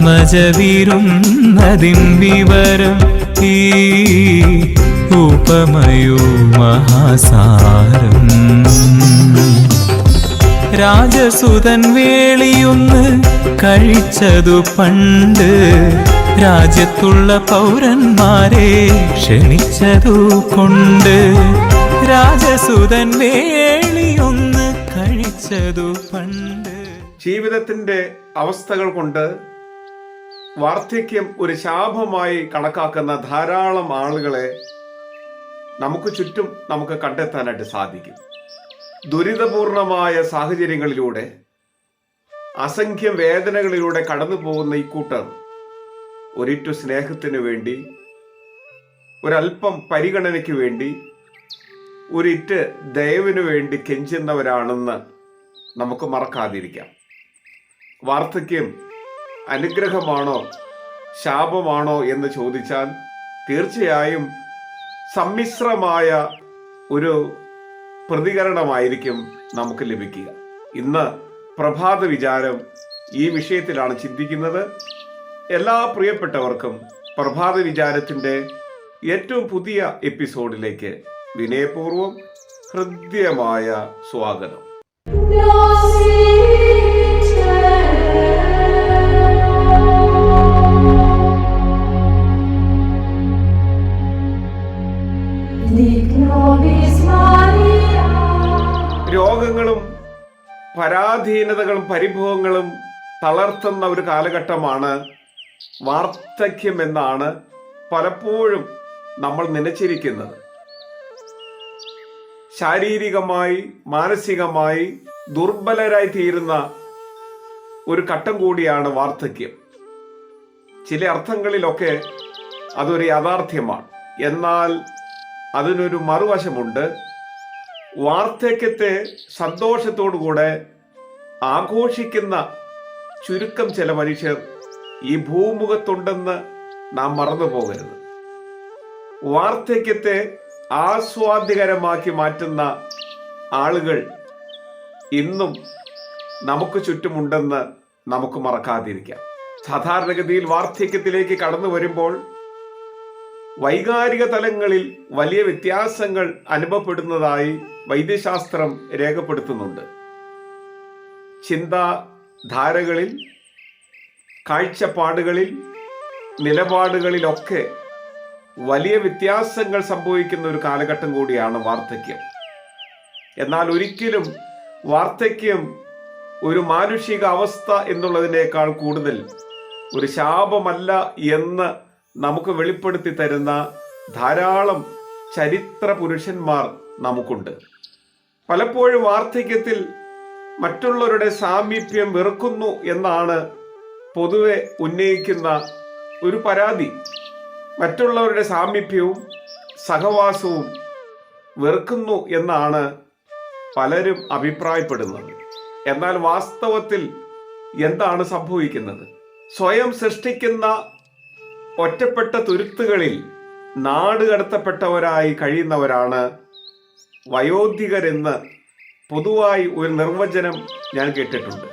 ആത്മജവിരുന്നതിൻ വിവരം ഈ ഉപമയോ മഹാസാരം. രാജസുതൻ വേളിയൊന്ന് കഴിച്ചതു പണ്ട് രാജ്യത്തുള്ള പൗരന്മാരെ ക്ഷണിച്ചതു കൊണ്ട് രാജസുതൻ വേളിയൊന്ന് കഴിച്ചതു പണ്ട്. ജീവിതത്തിന്റെ അവസ്ഥകൾ കൊണ്ട് വാർദ്ധക്യം ഒരു ശാപമായി കണക്കാക്കുന്ന ധാരാളം ആളുകളെ നമുക്ക് ചുറ്റും നമുക്ക് കണ്ടെത്താനായിട്ട് സാധിക്കും. ദുരിതപൂർണമായ സാഹചര്യങ്ങളിലൂടെ അസംഖ്യം വേദനകളിലൂടെ കടന്നു പോകുന്ന ഈ കൂട്ടർ ഒരിറ്റു സ്നേഹത്തിന് വേണ്ടി ഒരല്പം പരിഗണനയ്ക്ക് വേണ്ടി ഒരിറ്റ് ദയവിനു വേണ്ടി കെഞ്ചുന്നവരാണെന്ന് നമുക്ക് മറക്കാതിരിക്കാം. വാർദ്ധക്യം അനുഗ്രഹമാണോ? ശാപമാണോ എന്ന് ചോദിച്ചാൽ തീർച്ചയായും സമ്മിശ്രമായ ഒരു പ്രതികരണമായിരിക്കും നമുക്ക് ലഭിക്കുക. ഇന്ന് പ്രഭാത വിചാരം ഈ വിഷയത്തിലാണ് ചിന്തിക്കുന്നത്. എല്ലാ പ്രിയപ്പെട്ടവർക്കും പ്രഭാത വിചാരത്തിന്റെ ഏറ്റവും പുതിയ എപ്പിസോഡിലേക്ക് വിനയപൂർവം ഹൃദ്യമായ സ്വാഗതം. പരാധീനതകളും പരിഭവങ്ങളും തളർത്തുന്ന ഒരു കാലഘട്ടമാണ് വാർദ്ധക്യം എന്നാണ് പലപ്പോഴും നമ്മൾ നനച്ചിരിക്കുന്നത്. ശാരീരികമായി മാനസികമായി ദുർബലരായി തീരുന്ന ഒരു ഘട്ടം കൂടിയാണ് വാർദ്ധക്യം. ചില അർത്ഥങ്ങളിലൊക്കെ അതൊരു യാഥാർത്ഥ്യമാണ്. എന്നാൽ അതിനൊരു മറുവശമുണ്ട്. വാർദ്ധക്യത്തെ സന്തോഷത്തോടുകൂടെ ആഘോഷിക്കുന്ന ചുരുക്കം ചില മനുഷ്യർ ഈ ഭൂമുഖത്തുണ്ടെന്ന് നാം മറന്നു പോകരുത്. വാർദ്ധക്യത്തെ ആസ്വാദ്യകരമാക്കി മാറ്റുന്ന ആളുകൾ ഇന്നും നമുക്ക് ചുറ്റുമുണ്ടെന്ന് നമുക്ക് മറക്കാതിരിക്കാം. സാധാരണഗതിയിൽ വാർദ്ധക്യത്തിലേക്ക് കടന്നു വരുമ്പോൾ വൈകാരിക തലങ്ങളിൽ വലിയ വ്യത്യാസങ്ങൾ അനുഭവപ്പെടുന്നതായി വൈദ്യശാസ്ത്രം രേഖപ്പെടുത്തുന്നുണ്ട്. ചിന്താധാരകളിൽ കാഴ്ചപ്പാടുകളിൽ നിലപാടുകളിലൊക്കെ വലിയ വ്യത്യാസങ്ങൾ സംഭവിക്കുന്ന ഒരു കാലഘട്ടം കൂടിയാണ് വാർദ്ധക്യം. എന്നാൽ ഒരിക്കലും വാർദ്ധക്യം ഒരു മാനുഷിക അവസ്ഥ എന്നുള്ളതിനേക്കാൾ കൂടുതൽ ഒരു ശാപമല്ല എന്ന് നമുക്ക് വെളിപ്പെടുത്തി തരുന്ന ധാരാളം ചരിത്ര പുരുഷന്മാർ നമുക്കുണ്ട്. പലപ്പോഴും വാർദ്ധക്യത്തിൽ മറ്റുള്ളവരുടെ സാമീപ്യം വെറുക്കുന്നു എന്നാണ് പൊതുവെ ഉന്നയിക്കുന്ന ഒരു പരാതി. മറ്റുള്ളവരുടെ സാമീപ്യവും സഹവാസവും വെറുക്കുന്നു എന്നാണ് പലരും അഭിപ്രായപ്പെടുന്നത്. എന്നാൽ വാസ്തവത്തിൽ എന്താണ് സംഭവിക്കുന്നത്? സ്വയം സൃഷ്ടിക്കുന്ന ഒറ്റപ്പെട്ട തുരുത്തുകളിൽ നാട് കടത്തപ്പെട്ടവരായി കഴിയുന്നവരാണ് വയോധികരെന്ന് പൊതുവായി ഒരു നിർവചനം ഞാൻ കേട്ടിട്ടുണ്ട്.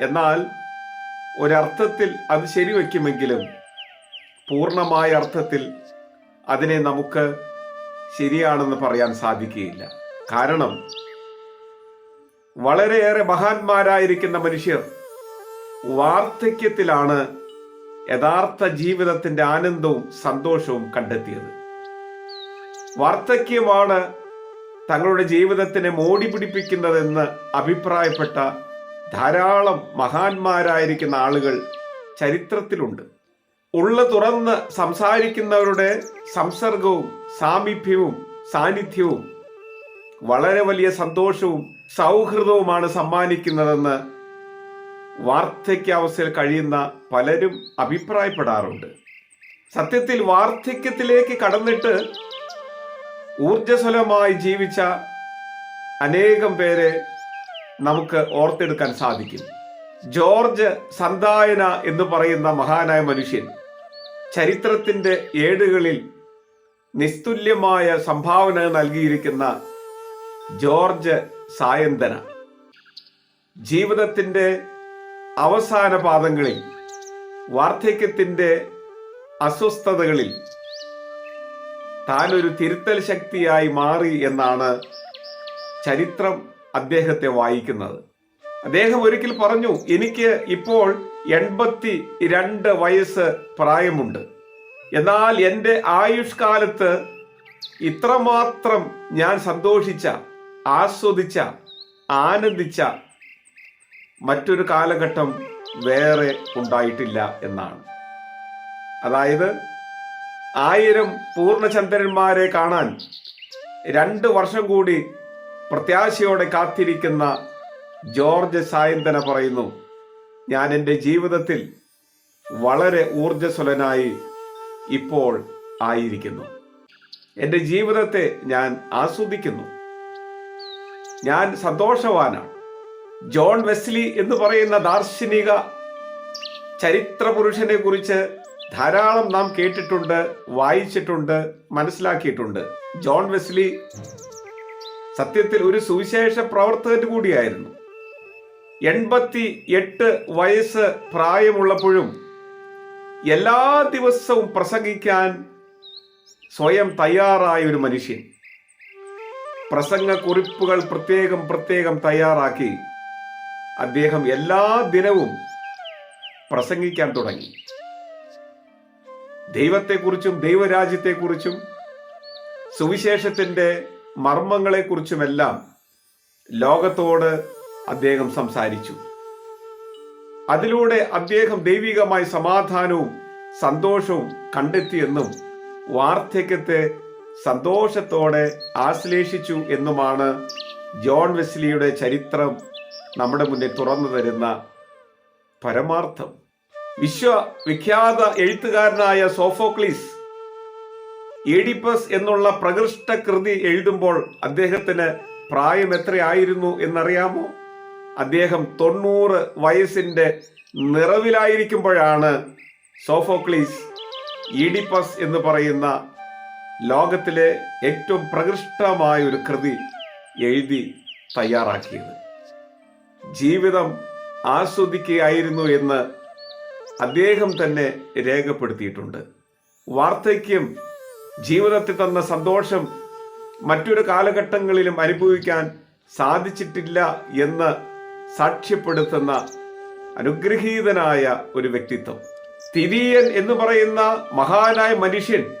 എന്നാൽ ഒരർത്ഥത്തിൽ അത് ശരിവെക്കുമെങ്കിലും പൂർണമായ അർത്ഥത്തിൽ അതിനെ നമുക്ക് ശരിയാണെന്ന് പറയാൻ സാധിക്കുകയില്ല. കാരണം വളരെയേറെ മഹാന്മാരായിരിക്കുന്ന മനുഷ്യർ വാർദ്ധക്യത്തിലാണ് യഥാർത്ഥ ജീവിതത്തിന്റെ ആനന്ദവും സന്തോഷവും കണ്ടെത്തിയത്. വാർദ്ധക്യമാണ് തങ്ങളുടെ ജീവിതത്തിനെ മോടി പിടിപ്പിക്കുന്നതെന്ന് അഭിപ്രായപ്പെട്ട ധാരാളം മഹാന്മാരായിരിക്കുന്ന ആളുകൾ ചരിത്രത്തിലുണ്ട്. ഉള്ള തുറന്ന് സംസാരിക്കുന്നവരുടെ സംസർഗവും സാമീപ്യവും സാന്നിധ്യവും വളരെ വലിയ സന്തോഷവും സൗഹൃദവുമാണ് സമ്മാനിക്കുന്നതെന്ന് വാർദ്ധക്യാവസ്ഥയിൽ കഴിയുന്ന പലരും അഭിപ്രായപ്പെടാറുണ്ട്. സത്യത്തിൽ വാർദ്ധക്യത്തിലേക്ക് കടന്നിട്ട് ഊർജസ്വലമായി ജീവിച്ച അനേകം പേരെ നമുക്ക് ഓർത്തെടുക്കാൻ സാധിക്കും. ജോർജ് സന്തായന എന്ന് പറയുന്ന മഹാനായ മനുഷ്യൻ ചരിത്രത്തിന്റെ ഏടുകളിൽ നിസ്തുല്യമായ സംഭാവന നൽകിയിരിക്കുന്ന ജോർജ് സായന്തന. ജീവിതത്തിന്റെ അവസാന പാദങ്ങളിൽ വാർദ്ധക്യത്തിന്റെ അസ്വസ്ഥതകളിൽ താനൊരു തിരുത്തൽ ശക്തിയായി മാറി എന്നാണ് ചരിത്രം അദ്ദേഹത്തെ വായിക്കുന്നത്. അദ്ദേഹം ഒരിക്കൽ പറഞ്ഞു എനിക്ക് ഇപ്പോൾ എൺപത്തി രണ്ട് വയസ്സ് പ്രായമുണ്ട്. എന്നാൽ എന്റെ ആയുഷ്കാലത്ത് ഇത്രമാത്രം ഞാൻ സന്തോഷിച്ച ആസ്വദിച്ച ആനന്ദിച്ച മറ്റൊരു കാലഘട്ടം വേറെ ഉണ്ടായിട്ടില്ല എന്നാണ്. അതായത് ആയിരം പൂർണചന്ദ്രന്മാരെ കാണാൻ രണ്ട് വർഷം കൂടി പ്രത്യാശയോടെ കാത്തിരിക്കുന്ന ജോർജ് സായന്തന പറയുന്നു ഞാൻ എന്റെ ജീവിതത്തിൽ വളരെ ഊർജസ്വലനായി ഇപ്പോൾ ആയിരിക്കുന്നു. എന്റെ ജീവിതത്തെ ഞാൻ ആസ്വദിക്കുന്നു. ഞാൻ സന്തോഷവാനാണ്. ജോൺ വെസ്ലി എന്ന് പറയുന്ന ദാർശനിക ചരിത്ര പുരുഷനെ കുറിച്ച് ധാരാളം നാം കേട്ടിട്ടുണ്ട് വായിച്ചിട്ടുണ്ട് മനസ്സിലാക്കിയിട്ടുണ്ട്. ജോൺ വെസ്ലി സത്യത്തിൽ ഒരു സുവിശേഷ പ്രവർത്തകൻ കൂടിയായിരുന്നു. എൺപത്തി എട്ട് വയസ്സ് പ്രായമുള്ളപ്പോഴും എല്ലാ ദിവസവും പ്രസംഗിക്കാൻ സ്വയം തയ്യാറായ ഒരു മനുഷ്യൻ. പ്രസംഗ കുറിപ്പുകൾ പ്രത്യേകം പ്രത്യേകം തയ്യാറാക്കി അദ്ദേഹം എല്ലാ ദിനവും പ്രസംഗിക്കാൻ തുടങ്ങി. ദൈവത്തെക്കുറിച്ചും ദൈവരാജ്യത്തെക്കുറിച്ചും സുവിശേഷത്തിന്റെ മർമ്മങ്ങളെക്കുറിച്ചുമെല്ലാം ലോകത്തോട് അദ്ദേഹം സംസാരിച്ചു. അതിലൂടെ അദ്ദേഹം ദൈവികമായ സമാധാനവും സന്തോഷവും കണ്ടെത്തിയെന്നും വാർദ്ധക്യത്തെ സന്തോഷത്തോടെ ആശ്ലേഷിച്ചു എന്നുമാണ് ജോൺ വെസ്ലിയുടെ ചരിത്രം നമ്മുടെ മുന്നിൽ തുറന്നു തരുന്ന പരമാർത്ഥം. വിശ്വവിഖ്യാത എഴുത്തുകാരനായ സോഫോക്ലീസ് എഡിപ്പസ് എന്നുള്ള പ്രകൃഷ്ട കൃതി എഴുതുമ്പോൾ അദ്ദേഹത്തിന് പ്രായം എത്രയായിരുന്നു എന്നറിയാമോ? അദ്ദേഹം തൊണ്ണൂറ് വയസ്സിന്റെ നിറവിലായിരിക്കുമ്പോഴാണ് സോഫോക്ലീസ് ഈഡിപ്പസ് എന്ന് പറയുന്ന ലോകത്തിലെ ഏറ്റവും പ്രകൃഷ്ടമായ ഒരു കൃതി എഴുതി തയ്യാറാക്കിയത്. ജീവിതം ആസ്വദിക്കുകയായിരുന്നു എന്ന് അദ്ദേഹം തന്നെ രേഖപ്പെടുത്തിയിട്ടുണ്ട്. വാർദ്ധക്യം ജീവിതത്തിൽ തന്ന സന്തോഷം മറ്റൊരു കാലഘട്ടങ്ങളിലും അനുഭവിക്കാൻ സാധിച്ചിട്ടില്ല എന്ന് സാക്ഷ്യപ്പെടുത്തുന്ന അനുഗ്രഹീതനായ ഒരു വ്യക്തിത്വം. തിരിയൻ എന്ന് പറയുന്ന മഹാനായ മനുഷ്യൻ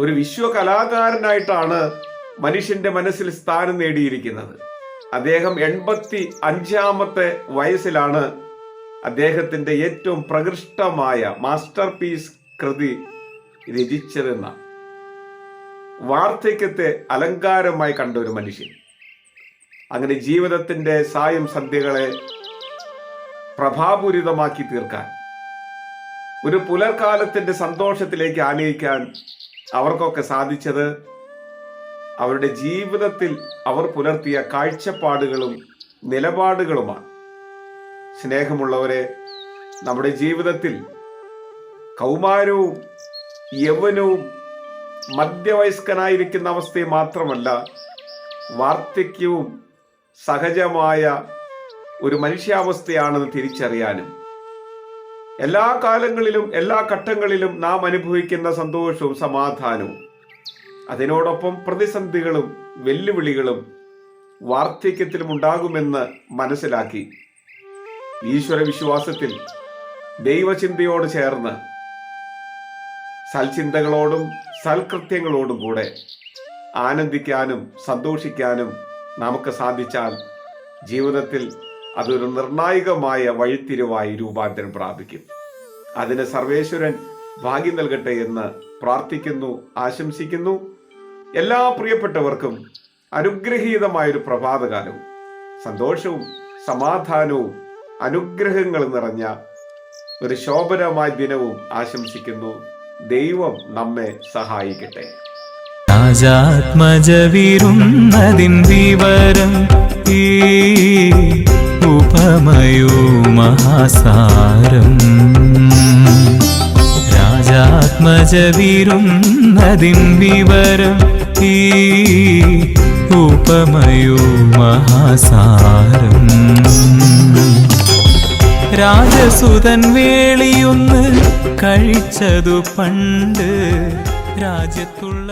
ഒരു വിശ്വകലാകാരനായിട്ടാണ് മനുഷ്യന്റെ മനസ്സിൽ സ്ഥാനം നേടിയിരിക്കുന്നത്. അദ്ദേഹം എൺപത്തി അഞ്ചാമത്തെ വയസ്സിലാണ് അദ്ദേഹത്തിന്റെ ഏറ്റവും പ്രകൃഷ്ടമായ മാസ്റ്റർ പീസ് കൃതി രചിച്ചതെന്ന വാർദ്ധക്യത്തെ അലങ്കാരമായി കണ്ട ഒരു മനുഷ്യൻ. അങ്ങനെ ജീവിതത്തിന്റെ സായം സന്ധ്യകളെ പ്രഭാപൂരിതമാക്കി തീർക്കാൻ ഒരു പുലർകാലത്തിന്റെ സന്തോഷത്തിലേക്ക് ആനയിക്കാൻ അവർക്കൊക്കെ സാധിച്ചത് അവരുടെ ജീവിതത്തിൽ അവർ പുലർത്തിയ കാഴ്ചപ്പാടുകളും നിലപാടുകളുമാണ്. സ്നേഹമുള്ളവരെ നമ്മുടെ ജീവിതത്തിൽ കൗമാരവും യൗവനവും മധ്യവയസ്കനായിരിക്കുന്ന അവസ്ഥയെ മാത്രമല്ല വാർദ്ധക്യവും സഹജമായ ഒരു മനുഷ്യാവസ്ഥയാണെന്ന് തിരിച്ചറിയാനും എല്ലാ കാലങ്ങളിലും എല്ലാ ഘട്ടങ്ങളിലും നാം അനുഭവിക്കുന്ന സന്തോഷവും സമാധാനവും. അതിനോടൊപ്പം പ്രതിസന്ധികളും വെല്ലുവിളികളും വാർദ്ധക്യത്തിലും ഉണ്ടാകുമെന്ന് മനസ്സിലാക്കി. ഈശ്വര വിശ്വാസത്തിൽ ദൈവചിന്തയോട് ചേർന്ന് സൽചിന്തകളോടും സൽകൃത്യങ്ങളോടും കൂടെ ആനന്ദിക്കാനും സന്തോഷിക്കാനും നമുക്ക് സാധിച്ചാൽ ജീവിതത്തിൽ അതൊരു നിർണായകമായ വഴിത്തിരിവായി രൂപാന്തരം പ്രാപിക്കും. അതിന് സർവേശ്വരൻ ഭാഗ്യം നൽകട്ടെ എന്ന് പ്രാർത്ഥിക്കുന്നു ആശംസിക്കുന്നു. എല്ലാ പ്രിയപ്പെട്ടവർക്കും അനുഗ്രഹീതമായൊരു പ്രഭാതകാലവും സന്തോഷവും സമാധാനവും അനുഗ്രഹങ്ങൾ നിറഞ്ഞ ഒരു ശോഭനമായ ദിനവും ആശംസിക്കുന്നു. ദൈവം നമ്മെ സഹായിക്കട്ടെ. വിവരം ഈ ഉപമയോ മഹാസാരം. രാജാത്മജവിരുന്നതിൻ വിവരം ഈ ഉപമയോ മഹാസാരം. രാജസുതൻ വേളിയൊന്ന് കഴിച്ചതു പണ്ട് രാജ്യത്തുള്ള